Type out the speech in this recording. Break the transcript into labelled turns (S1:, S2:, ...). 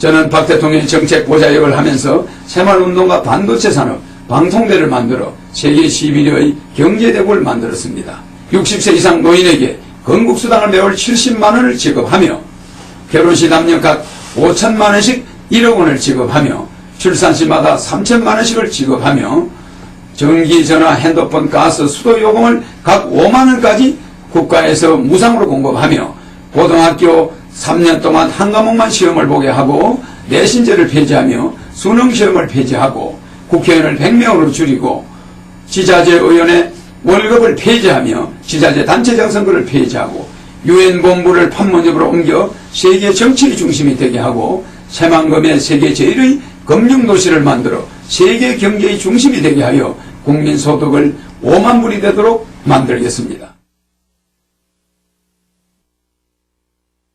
S1: 저는 박 대통령의 정책 보좌역을 하면서 새마을운동과 반도체 산업, 방통대를 만들어 세계 11위의 경제대국을 만들었습니다. 60세 이상 노인에게 건국수당을 매월 70만 원을 지급하며 결혼시 남녀 각 5천만 원씩 1억 원을 지급하며 출산시마다 3천만 원씩을 지급하며 전기, 전화, 핸드폰, 가스, 수도 요금을 각 5만 원까지 국가에서 무상으로 공급하며 고등학교 3년 동안 한 과목만 시험을 보게 하고 내신제를 폐지하며 수능 시험을 폐지하고 국회의원을 100명으로 줄이고 지자체 의원의 월급을 폐지하며 지자체 단체 장 선거를 폐지하고 유엔 본부를 판문점으로 옮겨 세계 정치의 중심이 되게 하고 새만금의 세계 제1의 금융도시를 만들어 세계 경제의 중심이 되게 하여 국민 소득을 5만 불이 되도록 만들겠습니다.